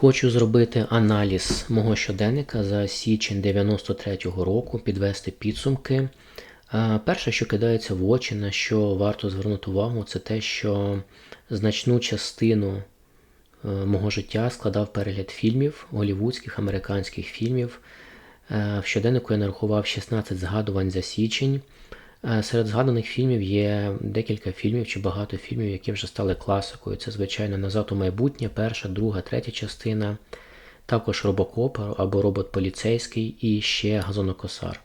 Хочу зробити аналіз мого щоденника за січень 93-го року, підвести підсумки. Перше, що кидається в очі, на що варто звернути увагу, це те, що значну частину е, мого життя складав перегляд фільмів, голівудських, американських фільмів. Е, В щоденнику я нарахував 16 згадувань за січень. Е, Серед згаданих фільмів є декілька фільмів чи багато фільмів, які вже стали класикою. Це, звичайно, Назад у майбутнє, перша, друга, третя частина, також Робокоп або Робот поліцейський і ще Газонокосар.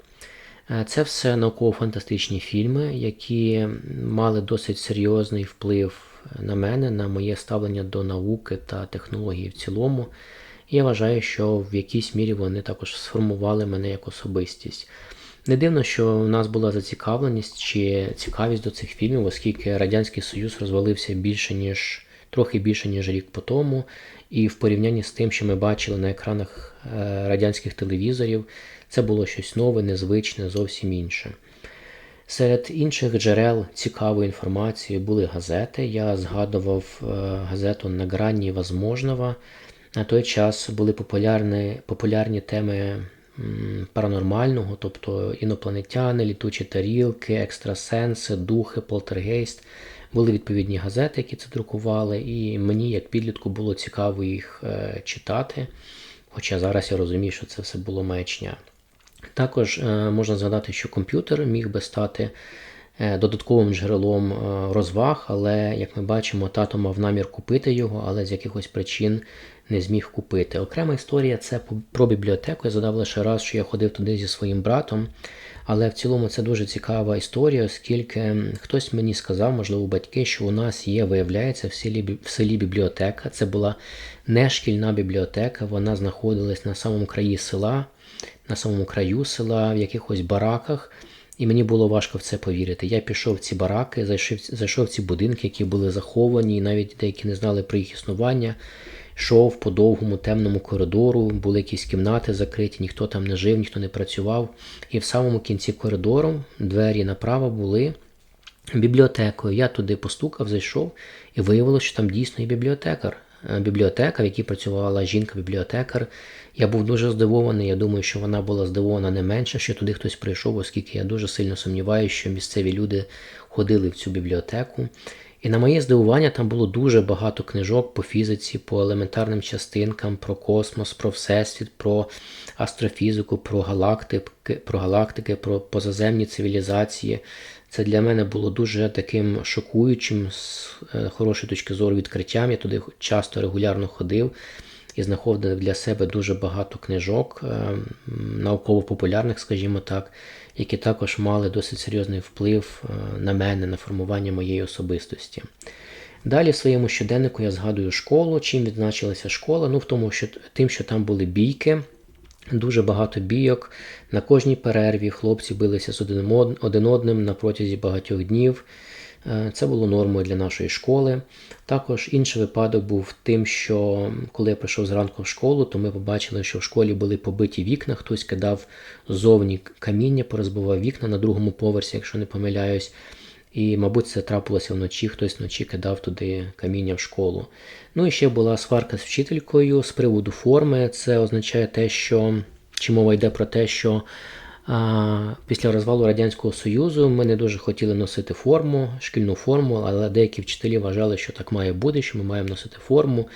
Е, Це все науково-фантастичні фільми, які мали досить серйозний вплив на мене, на моє ставлення до науки та технології в цілому. І я вважаю, що в якійсь мірі вони також сформували мене як особистість. Не дивно, що в нас була зацікавленість чи цікавість до цих фільмів, оскільки Радянський Союз розвалився більше, ніж трохи більше, ніж рік по тому. І в порівнянні з тим, що ми бачили на екранах е, радянських телевізорів, це було щось нове, незвичне, зовсім інше. Серед інших джерел цікавої інформації були газети. Я згадував е, газету «На грані возможного». На той час були популярні, популярні теми паранормального, тобто інопланетяни, літучі тарілки, екстрасенси, духи, полтергейст. Були відповідні газети, які це друкували, і мені, як підлітку, було цікаво їх е, читати. Хоча зараз я розумію, що це все було маячня. Також е, можна згадати, що комп'ютер міг би стати додатковим джерелом е, розваг, але, як ми бачимо, тато мав намір купити його, але з якихось причин не зміг купити. Окрема історія це про бібліотеку. Я згадав лише раз, що я ходив туди зі своїм братом. Але в цілому це дуже цікава історія, оскільки хтось мені сказав, можливо, батьки, що у нас є, виявляється, в селі, в селі бібліотека. Це була не шкільна бібліотека, вона знаходилась на самому краї села, на самому краю села, в якихось бараках. І мені було важко в це повірити. Я пішов в ці бараки, зайшов, зайшов в ці будинки, які були заховані, і навіть деякі не знали про їх існування. Йшов по довгому темному коридору, були якісь кімнати закриті, ніхто там не жив, ніхто не працював. І в самому кінці коридору двері направо були бібліотекою. Я туди постукав, зайшов, і виявилося, що там дійсно є бібліотекар. Е, Бібліотека, в якій працювала жінка-бібліотекар. Я був дуже здивований. Я думаю, що вона була здивована не менше, що туди хтось прийшов, оскільки я дуже сильно сумніваюся, що місцеві люди ходили в цю бібліотеку. І на моє здивування там було дуже багато книжок по фізиці, по елементарним частинкам, про космос, про всесвіт, про астрофізику, про галактики, про галактики, про позаземні цивілізації. Це для мене було дуже таким шокуючим, з е, хорошої точки зору відкриттям. Я туди часто регулярно ходив і знаходив для себе дуже багато книжок, е, науково-популярних, скажімо так, які також мали досить серйозний вплив е, на мене, на формування моєї особистості. Далі в своєму щоденнику я згадую школу. Чим відзначилася школа? Ну, в тому, що тим, що там були бійки, дуже багато бійок. На кожній перерві хлопці билися з один од- один одним на протязі багатьох днів. Е, Це було нормою для нашої школи. Також інший випадок був тим, що коли я прийшов зранку в школу, то ми побачили, що в школі були побиті вікна, хтось кидав ззовні каміння, порозбивав вікна на другому поверсі, якщо не помиляюсь. І, мабуть, це трапилося вночі, хтось вночі кидав туди каміння в школу. Ну і ще була сварка з вчителькою з приводу форми. Це означає те, що чи мова йде про те, що після розвалу Радянського Союзу ми не дуже хотіли носити форму, шкільну форму, але деякі вчителі вважали, що так має бути, що ми маємо носити форму.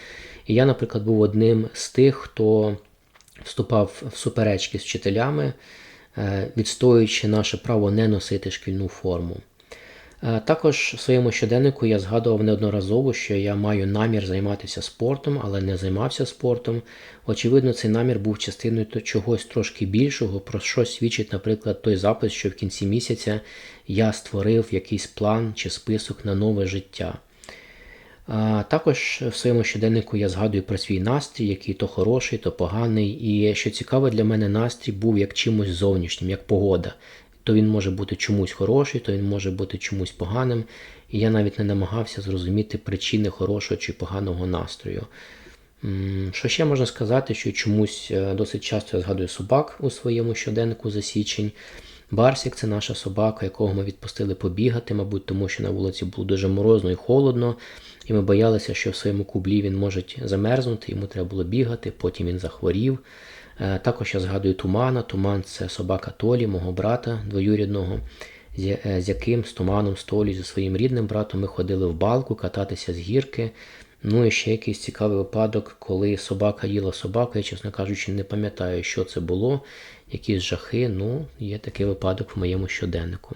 І я, наприклад, був одним з тих, хто вступав в суперечки з вчителями, е, відстоюючи наше право не носити шкільну форму. Е, Також в своєму щоденнику я згадував неодноразово, що я маю намір займатися спортом, але не займався спортом. Очевидно, цей намір був частиною чогось трошки більшого, про що свідчить, наприклад, той запис, що в кінці місяця я створив якийсь план чи список на нове життя. Також в своєму щоденнику я згадую про свій настрій, який то хороший, то поганий. І що цікаво для мене, настрій був як чимось зовнішнім, як погода. То він може бути чомусь хороший, то він може бути чомусь поганим. І я навіть не намагався зрозуміти причини хорошого чи поганого настрою. Що ще можна сказати, що чомусь е, досить часто я згадую собак у своєму щоденнику за січень. Барсік це наша собака, якого ми відпустили побігати, мабуть, тому що на вулиці було дуже морозно і холодно. І ми боялися, що в своєму кублі він може замерзнути, йому треба було бігати, потім він захворів. Е, Також я згадую Тумана. Туман це собака Толі, мого брата двоюрідного, з е, яким з Туманом, з Толі, зі своїм рідним братом ми ходили в балку кататися з гірки. Ну і ще якийсь цікавий випадок, коли собака їла собаку. Я, чесно кажучи, не пам'ятаю, що це було, якісь жахи. Ну, є такий випадок в моєму щоденнику.